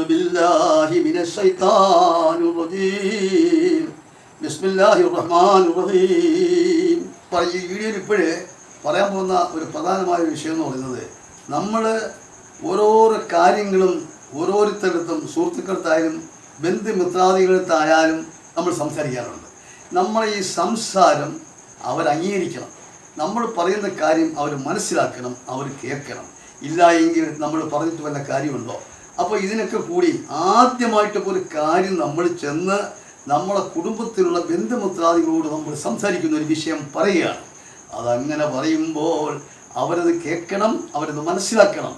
بالله من الشيطان الرجيم بسم الله الرحمن الرحيم പറ- ഈ വീഡിയോയിൽ ഇപ്പോഴേ പറയാൻ പോകുന്ന ഒരു പ്രധാനമായ ഒരു വിഷയം എന്ന് പറയുന്നത് നമ്മൾ ഓരോരോ കാര്യങ്ങളും ഓരോരുത്തരടുത്തും സുഹൃത്തുക്കളത്തായാലും ബന്ധുമിത്രാദികളത്തായാലും നമ്മൾ സംസാരിക്കാറുണ്ട് നമ്മളെ ഈ സംസാരം അവർ അംഗീകരിക്കണം നമ്മൾ പറയുന്ന കാര്യം അവർ മനസ്സിലാക്കണം അവർ കേൾക്കണം ഇല്ല എങ്കിൽ നമ്മൾ പറഞ്ഞിട്ട് വല്ല കാര്യമുണ്ടോ അപ്പോൾ ഇതിനൊക്കെ കൂടി ആദ്യമായിട്ട് ഒരു കാര്യം നമ്മൾ ചെന്ന് നമ്മളെ കുടുംബത്തിലുള്ള ബന്ധുമിത്രാദികളോട് നമ്മൾ സംസാരിക്കുന്ന ഒരു വിഷയം പറയുകയാണ്. അതങ്ങനെ പറയുമ്പോൾ അവരത് കേൾക്കണം അവരത് മനസ്സിലാക്കണം.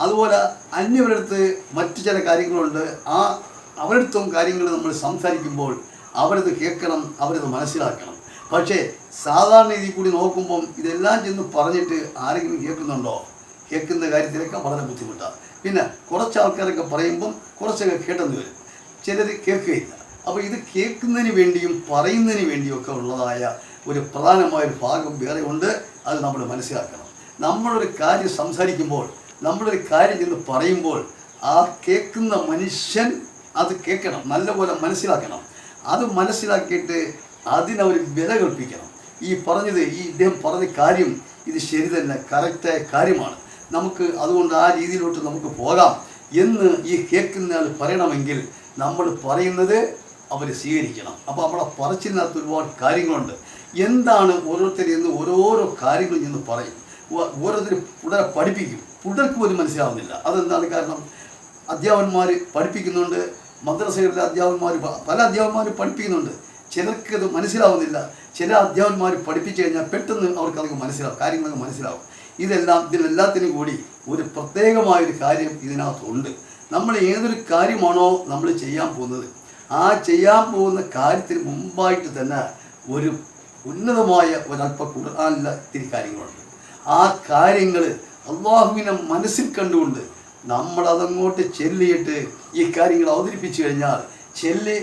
അതുപോലെ അന്യവരുടെ അടുത്ത് മറ്റു ചില കാര്യങ്ങളുണ്ട്. ആ അവരടുത്തും കാര്യങ്ങൾ നമ്മൾ സംസാരിക്കുമ്പോൾ അവരത് കേൾക്കണം അവരത് മനസ്സിലാക്കണം. പക്ഷേ സാധാരണ രീതിയിൽ കൂടി നോക്കുമ്പം ഇതെല്ലാം ചെന്ന് പറഞ്ഞിട്ട് ആരെങ്കിലും കേൾക്കുന്നുണ്ടോ? കേൾക്കുന്ന കാര്യത്തിലൊക്കെ വളരെ ബുദ്ധിമുട്ടാണ്. പിന്നെ കുറച്ച് ആൾക്കാരൊക്കെ പറയുമ്പം കുറച്ചൊക്കെ കേട്ടെന്ന് വരും. ചിലർ കേൾക്കുകയില്ല. അപ്പോൾ ഇത് കേൾക്കുന്നതിന് വേണ്ടിയും പറയുന്നതിന് വേണ്ടിയും ഒക്കെ ഉള്ളതായ ഒരു പ്രധാനമായ ഒരു ഭാഗം വേറെ ഉണ്ട്. അത് നമ്മൾ മനസ്സിലാക്കണം. നമ്മളൊരു കാര്യം സംസാരിക്കുമ്പോൾ നമ്മളൊരു കാര്യം ചെന്ന് പറയുമ്പോൾ ആ കേൾക്കുന്ന മനുഷ്യൻ അത് കേൾക്കണം. നല്ലപോലെ മനസ്സിലാക്കണം. അത് മനസ്സിലാക്കിയിട്ട് അതിനവർ വില കൽപ്പിക്കണം. ഈ പറഞ്ഞത് ഈ ഇദ്ദേഹം പറഞ്ഞ കാര്യം ഇത് ശരി തന്നെ കറക്റ്റായ കാര്യമാണ്. നമുക്ക് അതുകൊണ്ട് ആ രീതിയിലോട്ട് നമുക്ക് പോകാം എന്ന് ഈ കേൾക്കുന്നയാൾ പറയണമെങ്കിൽ നമ്മൾ പറയുന്നത് അവർ സ്വീകരിക്കണം. അപ്പോൾ നമ്മളെ പറച്ചിനകത്ത് ഒരുപാട് കാര്യങ്ങളുണ്ട്. എന്താണ് ഓരോരുത്തരിൽ ഓരോരോ കാര്യങ്ങൾ നിന്ന് പറയും. ഓരോരുത്തർ പുടരെ പഠിപ്പിക്കും. പുടർക്ക് പോലും മനസ്സിലാവുന്നില്ല. അതെന്താണ് കാരണം? അധ്യാപന്മാർ പഠിപ്പിക്കുന്നുണ്ട്. മദ്രസകളിലെ അധ്യാപന്മാർ പല അധ്യാപകന്മാർ പഠിപ്പിക്കുന്നുണ്ട്. ചിലർക്ക് അത് മനസ്സിലാവുന്നില്ല. ചില അധ്യാപന്മാർ പഠിപ്പിച്ചു കഴിഞ്ഞാൽ പെട്ടെന്ന് അവർക്ക് അതൊക്കെ മനസ്സിലാവും. കാര്യങ്ങളൊക്കെ മനസ്സിലാവും. ഇതെല്ലാം ഇതിലെല്ലാത്തിനും കൂടി ഒരു പ്രത്യേകമായൊരു കാര്യം ഇതിനകത്തുണ്ട്. നമ്മൾ ഏതൊരു കാര്യമാണോ നമ്മൾ ചെയ്യാൻ പോകുന്നത് ആ ചെയ്യാൻ പോകുന്ന കാര്യത്തിന് മുമ്പായിട്ട് തന്നെ ഒരു ഉന്നതമായ ഒരല്പ ഖുർആാനിലെ ഇത്തിരി കാര്യങ്ങളുണ്ട്. ആ കാര്യങ്ങൾ അള്ളാഹുവിനെ മനസ്സിൽ കണ്ടുകൊണ്ട് നമ്മളതങ്ങോട്ട് ചെല്ലിയിട്ട് ഈ കാര്യങ്ങൾ അവതരിപ്പിച്ചു കഴിഞ്ഞാൽ ചെല്ലി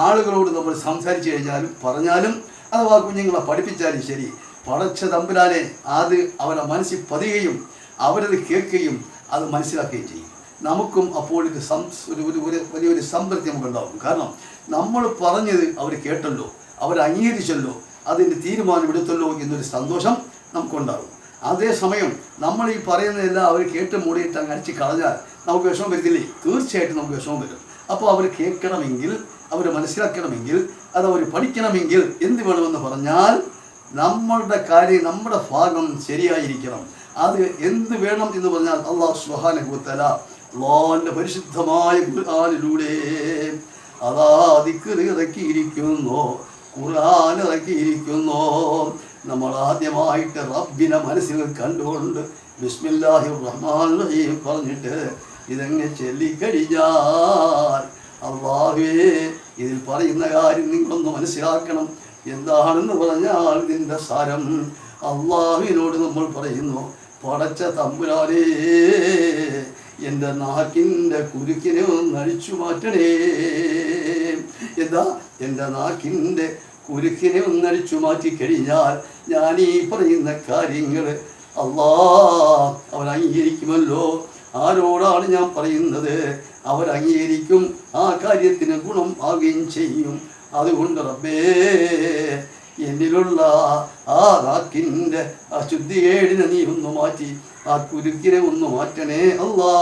ആളുകളോട് നമ്മൾ സംസാരിച്ചു കഴിഞ്ഞാലും പറഞ്ഞാലും അഥവാ കുഞ്ഞുങ്ങളെ പഠിപ്പിച്ചാലും ശരി പടച്ച തമ്പുരാനെ അത് അവരുടെ മനസ്സിൽ പതിയുകയും അവരത് കേൾക്കുകയും അത് മനസ്സിലാക്കുകയും ചെയ്യും. നമുക്കും അപ്പോൾ ഒരു ഒരു വലിയൊരു സംതൃപ്തി നമുക്ക് നമുക്കുണ്ടാവും കാരണം നമ്മൾ പറഞ്ഞത് അവർ കേട്ടല്ലോ അവർ അംഗീകരിച്ചല്ലോ അതിന്റെ തീരുമാനം എടുത്തല്ലോ എന്നൊരു സന്തോഷം നമുക്കുണ്ടാകും. അതേസമയം നമ്മൾ ഈ പറയുന്നതെല്ലാം അവർ കേട്ട് മൂടിയിട്ട് അങ്ങ് അടിച്ച് കളഞ്ഞാൽ നമുക്ക് വിഷമം വരത്തില്ലേ? തീർച്ചയായിട്ടും നമുക്ക് വിഷമം വരും. അപ്പോൾ അവർ കേൾക്കണമെങ്കിൽ അവർ മനസ്സിലാക്കണമെങ്കിൽ അത് അവർ പഠിക്കണമെങ്കിൽ എന്ത് വേണമെന്ന് പറഞ്ഞാൽ നമ്മളുടെ കാര്യം നമ്മുടെ ഭാഗം ശരിയായിരിക്കണം. അത് എന്ത് വേണം എന്ന് പറഞ്ഞാൽ അള്ളാഹു സുഹാനുഭവത്തല അള്ളാഹിന്റെ പരിശുദ്ധമായ ഖുർആാനിലൂടെ അതാ ഇറക്കിയിരിക്കുന്നു ഖുർആൻ ഇറക്കിയിരിക്കുന്നു. നമ്മൾ ആദ്യമായിട്ട് റബ്ബിനെ മനസ്സിൽ കണ്ടുകൊണ്ട് ബിസ്മില്ലാഹി റഹ്മാൻ റഹീം പറഞ്ഞിട്ട് ഇതങ്ങ് ചൊല്ലിക്കഴിഞ്ഞാൽ അള്ളാഹുവേ ഇതിൽ പറയുന്ന കാര്യം നിങ്ങളൊന്ന് മനസ്സിലാക്കണം. എന്താണെന്ന് പറഞ്ഞാൽ ഇതിന്റെ സാരം അള്ളാഹുവിനോട് നമ്മൾ പറയുന്നു പടച്ച തമ്പുരാനേ എന്റെ നാക്കിന്റെ കുരുക്കിനെ ഒന്ന് അഴിച്ചു മാറ്റണേ. എന്താ? എന്റെ നാക്കിന്റെ കുരുക്കിനെ ഒന്ന് അഴിച്ചു മാറ്റി കഴിഞ്ഞാൽ ഞാൻ ഈ പറയുന്ന കാര്യങ്ങൾ അള്ളാ അവൻ അംഗീകരിക്കുമല്ലോ. ആരോടാണ് ഞാൻ പറയുന്നത്? അവർ അംഗീകരിക്കും ആ കാര്യത്തിന് ഗുണം ആകുകയും ചെയ്യും. അതുകൊണ്ട് റബ്ബേ എന്നിലുള്ള ആ നാക്കിന്റെ ആ ശുദ്ധികേടിനെ നീ ഒന്ന് മാറ്റി ആ കുരുക്കിനെ ഒന്ന് മാറ്റണേ അല്ലാ.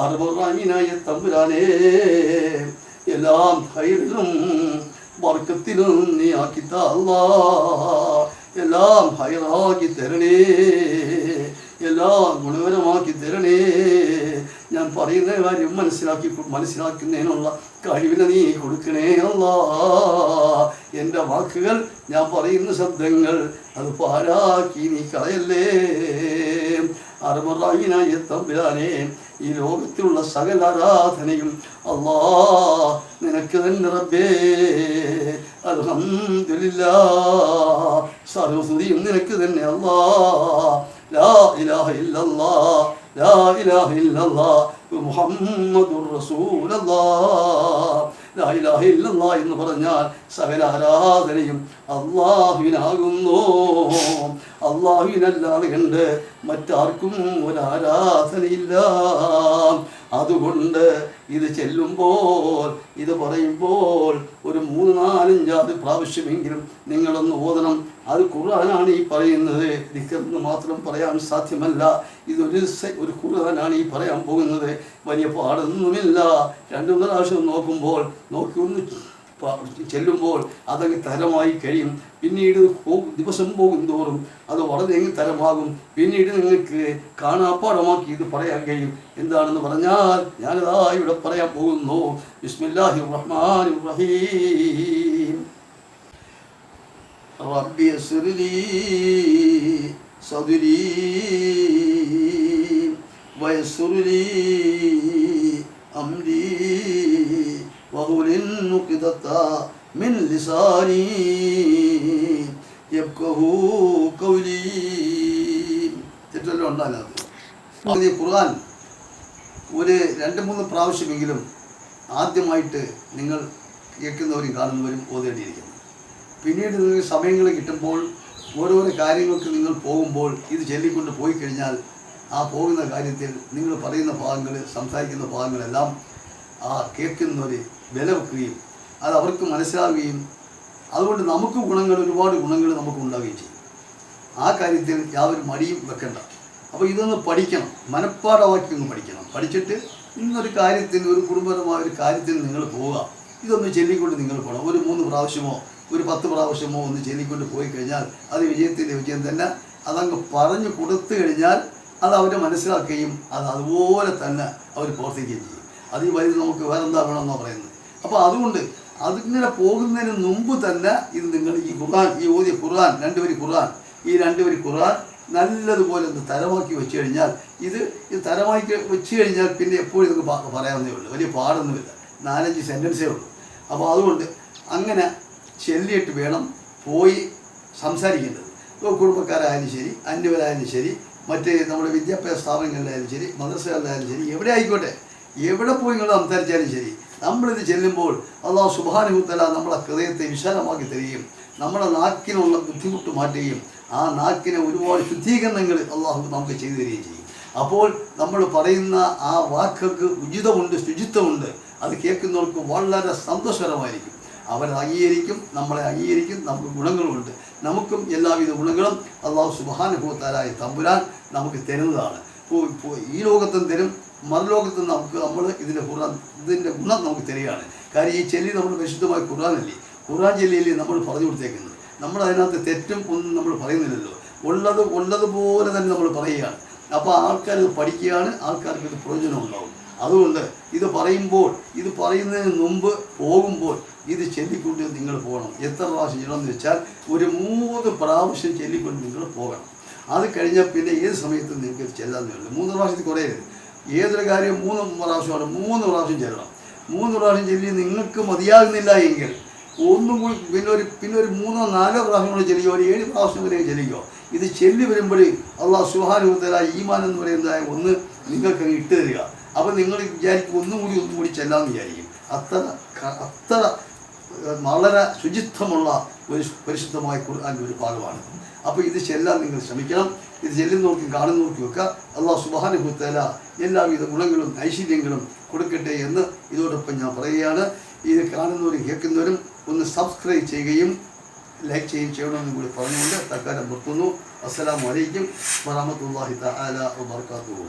അറുപറാമിനായ തമ്പുരാനേ എല്ലാം ഹൈറിലും വർക്കത്തിലും നീ ആക്കിത്ത അല്ലാ. എല്ലാം ഹൈറാക്കി തരണേ എല്ലാം ഗുണകരമാക്കി തരണേ. ഞാൻ പറയുന്ന കാര്യം മനസ്സിലാക്കി മനസ്സിലാക്കുന്നതിനുള്ള കഴിവിനെ നീ കൊടുക്കണേ അല്ല. എന്റെ വാക്കുകൾ ഞാൻ പറയുന്ന ശബ്ദങ്ങൾ അത് പാരാക്കി നീ കളയല്ലേ. അറുപറായിനായി തമ്പുരാനെ ഈ ലോകത്തിലുള്ള സകല ആരാധനയും അല്ലാ. നിനക്ക് തന്നെ റബ്ബേ. അൽഹംദുലില്ലാ. സർവസ്തുതിയും നിനക്ക് തന്നെ അല്ലാ. ലാ ഇലാഹ ഇല്ലല്ലാ. ലാ ഇലാഹ ഇല്ലല്ലാ മുഹമ്മദുർ റസൂലല്ലാ ലാ ഇലാഹ ഇല്ലല്ലാ എന്ന് പറഞ്ഞാൽ സകല ആരാധനയും അള്ളാഹുവിനാകുന്നു. അള്ളാഹുവിനല്ലാതെ കണ്ട് മറ്റാർക്കും ഒരാരാധനയില്ല അതുകൊണ്ട് ഇത് ചെല്ലുമ്പോൾ ഇത് പറയുമ്പോൾ ഒരു മൂന്ന് നാലഞ്ചാറ് പ്രാവശ്യമെങ്കിലും നിങ്ങളൊന്ന് ഓതണം. അത് ഖുർആനാണ് ഈ പറയുന്നത്. ദിക്കെന്ന് മാത്രം പറയാൻ സാധ്യമല്ല. ഇതൊരു ഒരു ഖുർആനാണ് ഈ പറയാൻ പോകുന്നത്. വലിയ പാടൊന്നുമില്ല. രണ്ടു പ്രാവശ്യം നോക്കുമ്പോൾ നോക്കി ഒന്ന് ചെല്ലുമ്പോൾ അതങ്ങ് തരമായി കഴിയും. പിന്നീട് ദിവസം പോകും തോറും അത് വളരെ തരമാകും. പിന്നീട് നിങ്ങൾക്ക് കാണാപ്പാടമാക്കി ഇത് പറയാൻ കഴിയും. എന്താണെന്ന് പറഞ്ഞാൽ ഞാനിതാ ഇവിടെ പറയാൻ പോകുന്നു. ബിസ്മില്ലാഹി റഹ്മാൻ റഹീം റബ്ബി അസ്റിലി സദുലി വയസ്സുലി അംരീ لي أمري وهل نقدة من لساني يفقه قولي തെറ്റല്ലോ ഉണ്ടാകാതെ ഖുർആൻ ഒരു രണ്ട് മൂന്ന് പ്രാവശ്യമെങ്കിലും ആദ്യമായിട്ട് നിങ്ങൾ കേൾക്കുന്നവരും കാണുന്നവരും ഓതേണ്ടിയിരിക്കുന്നു പിന്നീട് നിങ്ങൾക്ക് സമയങ്ങൾ കിട്ടുമ്പോൾ ഓരോരോ കാര്യങ്ങൾക്ക് നിങ്ങൾ പോകുമ്പോൾ ഇത് ചൊല്ലിക്കൊണ്ട് പോയി കഴിഞ്ഞാൽ ആ പോകുന്ന കാര്യത്തിൽ നിങ്ങൾ പറയുന്ന ഭാഗങ്ങൾ സംസാരിക്കുന്ന ഭാഗങ്ങളെല്ലാം ആ കേൾക്കുന്നവർ വില വെക്കുകയും അത് അവർക്ക് മനസ്സിലാവുകയും അതുകൊണ്ട് നമുക്ക് ഗുണങ്ങൾ ഒരുപാട് ഗുണങ്ങൾ നമുക്ക് ഉണ്ടാവുകയും ചെയ്യും. ആ കാര്യത്തിൽ യാതൊരു മടിയും വെക്കണ്ട. അപ്പോൾ ഇതൊന്ന് പഠിക്കണം. മനഃപ്പാടമാക്കി ഒന്ന് പഠിക്കണം. പഠിച്ചിട്ട് ഇന്നൊരു കാര്യത്തിൽ ഒരു കുടുംബപരമായ ഒരു കാര്യത്തിൽ നിങ്ങൾ പോവുക. ഇതൊന്ന് ചൊല്ലിക്കൊണ്ട് നിങ്ങൾ പോകണം. ഒരു മൂന്ന് പ്രാവശ്യമോ ഒരു പത്ത് പ്രാവശ്യമോ ഒന്ന് ചൊല്ലിക്കൊണ്ട് പോയി കഴിഞ്ഞാൽ അത് വിജയത്തിന്റെ വിജയം തന്നെ അതങ്ങ് പറഞ്ഞു കൊടുത്തു കഴിഞ്ഞാൽ അത് അവരെ മനസ്സിലാക്കുകയും അത് അതുപോലെ തന്നെ അവർ പ്രവർത്തിക്കുകയും ചെയ്യും. അത് ഈ നമുക്ക് വേറെന്താ വേണമെന്നാണ് പറയുന്നത്? അപ്പോൾ അതുകൊണ്ട് അതിങ്ങനെ പോകുന്നതിന് മുമ്പ് തന്നെ ഇത് നിങ്ങൾ ഈ ഖുർആൻ ഈ ഓതിയ ഖുർആൻ രണ്ട് വരി ഖുർആൻ ഈ രണ്ട് വരി ഖുർആൻ നല്ലതുപോലെ ഒന്ന് തരമാക്കി വെച്ച് കഴിഞ്ഞാൽ ഇത് ഇത് തരമാക്കി വെച്ച് കഴിഞ്ഞാൽ പിന്നെ എപ്പോഴും ഇതൊക്കെ പറയാവുന്നേ ഉള്ളൂ. വലിയ പാടൊന്നുമില്ല. നാലഞ്ച് സെന്റൻസേ ഉള്ളൂ. അപ്പോൾ അതുകൊണ്ട് അങ്ങനെ ചെല്ലിയിട്ട് വേണം പോയി സംസാരിക്കേണ്ടത്. കുടുംബക്കാരായാലും ശരി അന്യവരായാലും ശരി മറ്റ് നമ്മുടെ വിദ്യാഭ്യാസ സ്ഥാപനങ്ങളിലായാലും ശരി മദ്രസകളിലായാലും ശരി എവിടെ ആയിക്കോട്ടെ എവിടെ പോയി നിങ്ങൾ സംസാരിച്ചാലും ശരി നമ്മളിത് ചെല്ലുമ്പോൾ അള്ളാഹു സുബാനുഹുത്തല നമ്മളെ ഹൃദയത്തെ വിശാലമാക്കി തരികയും നമ്മുടെ നാക്കിനുള്ള ബുദ്ധിമുട്ട് മാറ്റുകയും ആ നാക്കിനെ ഒരുപാട് ശുദ്ധീകരണങ്ങൾ അള്ളാഹു നമുക്ക് ചെയ്തു തരികയും ചെയ്യും. അപ്പോൾ നമ്മൾ പറയുന്ന ആ വാക്കുകൾക്ക് ഉചിതമുണ്ട് ശുചിത്വമുണ്ട് അത് കേൾക്കുന്നവർക്ക് വളരെ സന്തോഷകരമായിരിക്കും. അവർ അംഗീകരിക്കും നമ്മളെ അംഗീകരിക്കും നമുക്ക് ഗുണങ്ങളുമുണ്ട് നമുക്കും എല്ലാവിധ ഗുണങ്ങളും അള്ളാഹു സുബാനുഭവത്താലായ തമ്പുരാൻ നമുക്ക് തരുന്നതാണ്. ഈ ലോകത്തും തരും. മറുലോകത്തും നമുക്ക് നമ്മൾ ഇതിന്റെ ഖുർആൻ ഇതിന്റെ ഗുണം നമുക്ക് തരികയാണ്. കാര്യം ഈ ചെല്ലി നമ്മൾ വിശുദ്ധമായ ഖുർആനല്ലേ? ഖുർആൻ ചെല്ലിയല്ലേ നമ്മൾ പറഞ്ഞു കൊടുത്തേക്കുന്നത്? നമ്മൾ അതിനകത്ത് തെറ്റും ഒന്നും നമ്മൾ പറയുന്നില്ലല്ലോ. ഉള്ളത് ഉള്ളതുപോലെ തന്നെ നമ്മൾ പറയുകയാണ്. അപ്പോൾ ആൾക്കാർ ഇത് പഠിക്കുകയാണ് ആൾക്കാർക്ക് ഇത് പ്രയോജനം ഉണ്ടാവും. അതുകൊണ്ട് ഇത് പറയുമ്പോൾ ഇത് പറയുന്നതിന് മുമ്പ് പോകുമ്പോൾ ഇത് ചൊല്ലിക്കൊണ്ട് നിങ്ങൾ പോകണം. എത്ര പ്രാവശ്യം ചെയ്യണമെന്ന് വെച്ചാൽ ഒരു മൂന്ന് പ്രാവശ്യം ചെല്ലിക്കൊണ്ട് നിങ്ങൾ പോകണം. അത് കഴിഞ്ഞാൽ പിന്നെ ഏത് സമയത്തും നിങ്ങൾക്ക് ചെല്ലാൻ വേണ്ടി മൂന്ന് പ്രാവശ്യത്തിൽ കുറയരുത് ഏതൊരു കാര്യം മൂന്ന് പ്രാവശ്യമാണ് മൂന്ന് പ്രാവശ്യം ചെല്ലണം. മൂന്ന് പ്രാവശ്യം ചെല്ലി നിങ്ങൾക്ക് മതിയാകുന്നില്ല എങ്കിൽ ഒന്നും കൂടി പിന്നെ ഒരു പിന്നെ ഒരു മൂന്നോ നാലോ പ്രാവശ്യം കൂടി ചെല്ലിയോ ഒരു ഏഴ് പ്രാവശ്യം വരെ ചെല്ലിക്കോ ഇത് ചെല്ലി വരുമ്പോൾ അള്ളാഹ് സുഹാനുത്തല ഈമാൻ എന്ന് പറയുന്നതായ ഒന്ന് നിങ്ങൾക്ക് ഇട്ട് തരിക. അപ്പം നിങ്ങൾ വിചാരിക്കും ഒന്നും കൂടി ഒന്നും കൂടി ചെല്ലാമെന്ന് വിചാരിക്കും. അത്ര അത്ര വളരെ ശുചിത്വമുള്ള പരിശുദ്ധമായ ഖുർആാന്റെ ഒരു ഭാഗമാണ് അപ്പോൾ ഇത് ചെല്ലാൻ നിങ്ങൾ ശ്രമിക്കണം. ഇത് ചെല്ലുന്നവർക്കും കാണുന്നവർക്കും ഒക്കെ അള്ളാഹ് സുബാനുഭൂത്തല എല്ലാവിധ ഗുണങ്ങളും ഐശ്വര്യങ്ങളും കൊടുക്കട്ടെ എന്ന് ഇതോടൊപ്പം ഞാൻ പറയുകയാണ്. ഇത് കാണുന്നവരും കേൾക്കുന്നവരും ഒന്ന് സബ്സ്ക്രൈബ് ചെയ്യുകയും ലൈക്ക് ചെയ്യുകയും ചെയ്യണമെന്നും കൂടി പറഞ്ഞുകൊണ്ട് തക്കാരം നിർത്തുന്നു. അസ്സലാമു അലൈക്കും വറഹമത്തല്ലാഹി തആല വബർക്കാത്തുഹു